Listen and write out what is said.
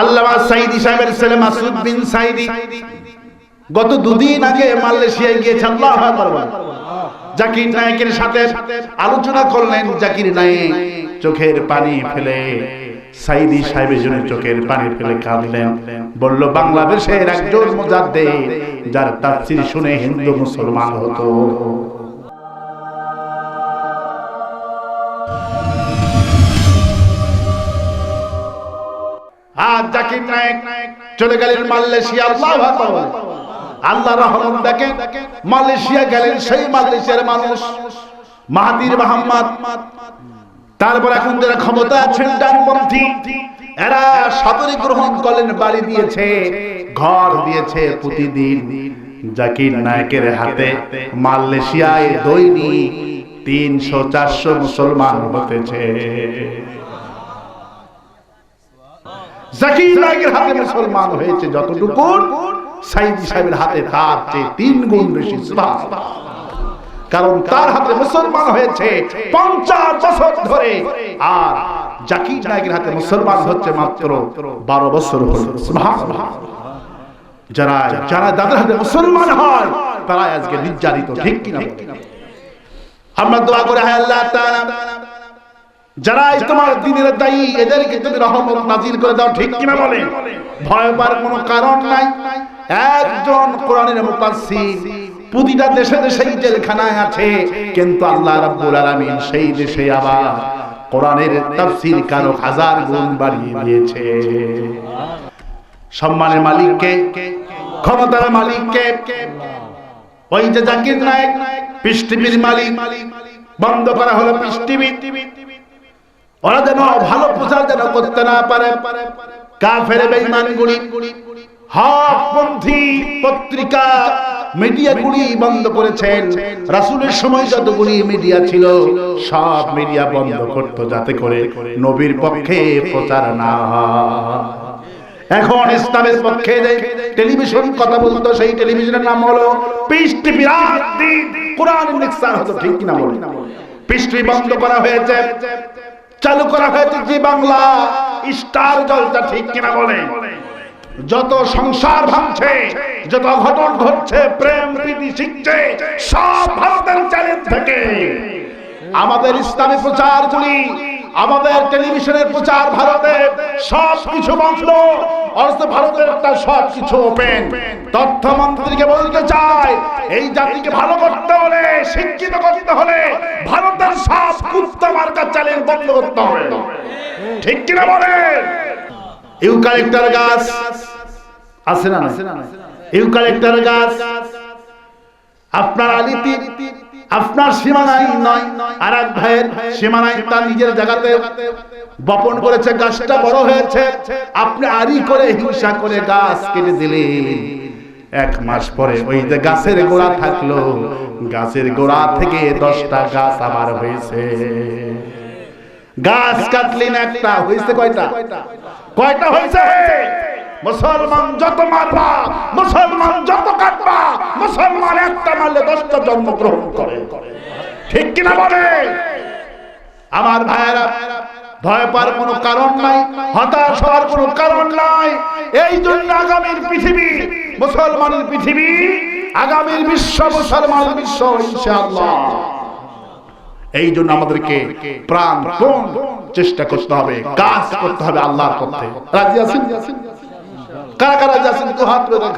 আল্লামা সাইদি সাহেবের ছেলে মাসুদ বিন সাইদি। গত দুদিন আগে মালয়েশিয়ায় গিয়েছে, আল্লাহ জাকির নায়েকের সাথে আলোচনা করলেন, জাকির নায়েক চোখের পানি ফেলে, সাইদি সাহেবের জন্য চোখের পানি ফেলে কাঁদলেন। বলল, বাংলাদেশের একজন মুজাদ্দে যার তাফসীর শুনে হিন্দু মুসলমান হতো। জাকির নায়েক চলে গেলেন মালয়েশিয়া, আল্লাহ আল্লাহ রহমান দেখেন মালয়েশিয়া গেলেন সেই মালয়েশিয়ার মানুষ মাহাতির মোহাম্মদ তারপর এখন যারা ক্ষমতা আছেন, ডানপন্থী, এরা সাদরে গ্রহণ করলেন বাড়ি দিয়েছে, ঘর দিয়েছে প্রতিদিন। জাকির নায়কের হাতে মালয়েশিয়ায় দৈনিক তিনশো চারশো মুসলমান হতেছে। মুসলমান হয়েছে যতটুকু হাতে তার চেয়ে তিন গুণ বেশি কারণ তার হাতে মুসলমান হয়েছে পঞ্চাশ বছর ধরে, আর জাকির নায়কের হাতে মুসলমান হচ্ছে মাত্র বারো বছর যারা যারা দাদার হাতে মুসলমান হয় তারা আজকে নির্যাতিত, ঠিক কিনা? আমরা দোয়া করে, হায় আল্লাহ যারা তোমার দিনের দায়ী, এদেরকে তুমি রহমত করে দাও, ঠিক কিনা বলে? কারণ নাই। একজন কোরআনের মুফাসসির প্রতিটা দেশে জেলখানায় আছে, কিন্তু আল্লাহ রাব্বুল আলামিন সেই দেশে আবার কোরআনের তাফসীর কারও হাজার গুণ বাড়িয়ে দিয়েছে। সম্মানের মালিককে, ক্ষমতার মালিককে, ওই যে জাকির নায়ক পিস মালিক, বন্ধ করা হলো ওরা যেন ভালো প্রচার যেন করতে না পারে। কাফের বেঈমান গুলি, হকপন্থী পত্রিকা, মিডিয়া গুলি বন্ধ করেছেন। সময় যতগুলি মিডিয়া ছিল, সব মিডিয়া বন্ধ যাতে করে নবীর পক্ষে প্রচার না এখন ইসলামের পক্ষে টেলিভিশন কথা বলতো, সেই টেলিভিশনের নাম হলো পিস টিভি রাত দিন কোরআন হতো ঠিক কিনা বলি? পিস বন্ধ করা হয়েছে। চালু করা হয়েছে জি বাংলা। স্টার জলটা ঠিক কিনা বলে? যত সংসার ভাঙছে, যত ঘটন ঘটছে, প্রেম প্রীতি শিখছে, সব ভারতের চ্যালেঞ্জ থেকে। আমাদের ইসলামী প্রচার করি আমাদের টেলিভিশনের প্রচার ভারতে সব কিছু বন্ধ। অথচ ভারতের একটা সব কিছু ওপেন তথ্যমন্ত্রীকে বলতে চাই, এই জাতিকে ভালো করতে শিক্ষিত করতে হলে ভারতের সব কুত্তা মার্কা চ্যালেঞ্জ বন্ধ করতে হবে। ঠিক কিনা ইউক্যালিপ্টার গাছ আছে না গাছ, আপনার আপনার সীমানায় নয় আর এক ভাইয়ের সীমানায় তার নিজের জায়গাতে বপন করেছে, গাছটা বড় হয়েছে, আপনি আরি করে হিংসা করে গাছ কেটে দিলেন। এক মাস পরে ওই যে গাছের গোড়া থাকল, গাছের গোড়া থেকে দশটা গাছ আবার হয়েছে। গাছ কাটলেন একটা, হয়েছে কয়টা? কয়টা হয়েছে? মুসলমান যত মারবা, মুসলমান যত কাটবা, মুসলমান একটা মারলে দশটা জন্মগ্রহণ করে। ঠিক কিনা বলে? আমার ভাইয়েরা ভয় পাওয়ার কোনো কারণ নাই, হতাশ হওয়ার কোনো কারণ নাই। এই জন্য আগামীর পৃথিবী, মুসলমানের পৃথিবী, আগামীর বিশ্ব মুসলমান বিশ্ব, ইনশাআল্লাহ। এই জন্য আমাদেরকে প্রাণ কোন চেষ্টা করতে হবে, কাজ করতে হবে আল্লাহর পথে। রাজি আছেন? কারা কারা রাজি আছেন? তো হাত দেখা